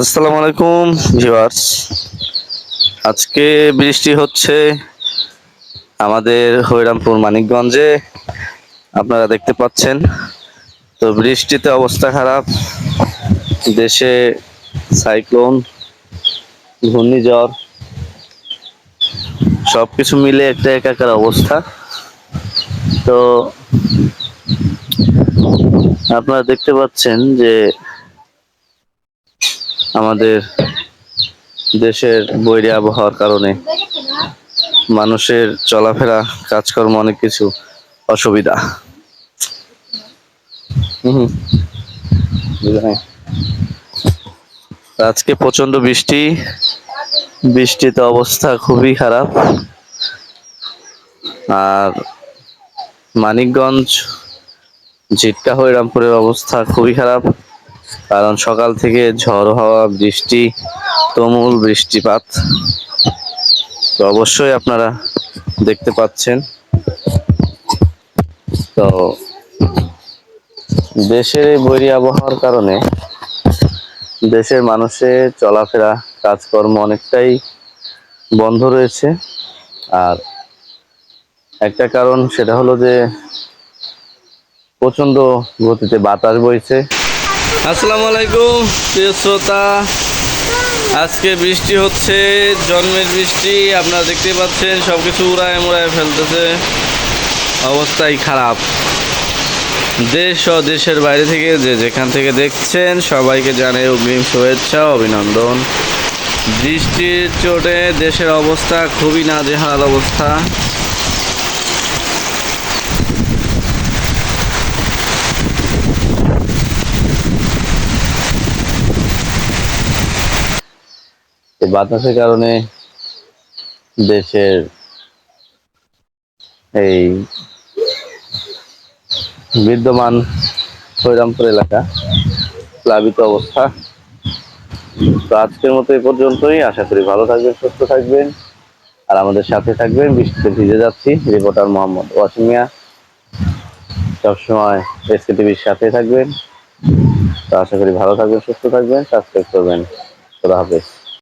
আসসালামু আলাইকুম, ভিউয়ার্স। আজকে বৃষ্টি হচ্ছে আমাদের হরিরামপুর মানিকগঞ্জে, আপনারা দেখতে পাচ্ছেন। তো বৃষ্টিতে অবস্থা খারাপ, দেশে সাইক্লোন, ঘূর্ণিঝড় সব কিছু মিলে একটা একাকার অবস্থা। তো আপনারা দেখতে পাচ্ছেন যে আমাদের দেশের বৈরী আবহাওয়ার কারণে মানুষের চলাফেরা, কাজকর্ম, অনেক কিছু অসুবিধা। হুম আজকে প্রচণ্ড বৃষ্টি। বৃষ্টিতে অবস্থা খুবই খারাপ। আর মানিকগঞ্জ জিটকা হরিরামপুরের অবস্থা খুবই খারাপ। কারণ সকাল থেকে ঝড় হওয়া, বৃষ্টি, তুমুল বৃষ্টিপাত। তো অবশ্যই আপনারা দেখতে পাচ্ছেন। তো দেশের এই বৈরী আবহাওয়ার কারণে দেশের মানুষের চলাফেরা, কাজকর্ম অনেকটাই বন্ধ রয়েছে। আর একটা কারণ সেটা হলো যে প্রচণ্ড গতিতে বাতাস বইছে। আসসালামু আলাইকুম, প্রিয় শ্রোতা। আজকে বৃষ্টি হচ্ছে, জন্মের বৃষ্টি, আপনারা দেখতে পাচ্ছেন সব কিছু উড়ায় মুড়ায় ফেলতেছে। অবস্থাই খারাপ। দেশ ও দেশের বাইরে থেকে যে যেখান থেকে দেখছেন, সবাইকে জানাই অগ্রিম শুভেচ্ছা, অভিনন্দন। বৃষ্টির চোটে দেশের অবস্থা খুবই নাজেহাল অবস্থা। এই বাতাসের কারণে দেশের এই বিদ্যমান হরিরামপুর এলাকা প্লাবিত অবস্থা। তো আজকের মতো এই পর্যন্তই। আশা করি ভালো থাকবেন, সুস্থ থাকবেন। আর আমাদের সাথে থাকবেন, বৃষ্টিতে ভিজে যাচ্ছি, রিপোর্টার মোহাম্মদ ওয়াসিমিয়া সবসময় এসকে টিভির সাথে থাকবেন। তো আশা করি ভালো থাকবেন, সুস্থ থাকবেন, সাবস্ক্রাইব করবেন। খোদা হাফেজ।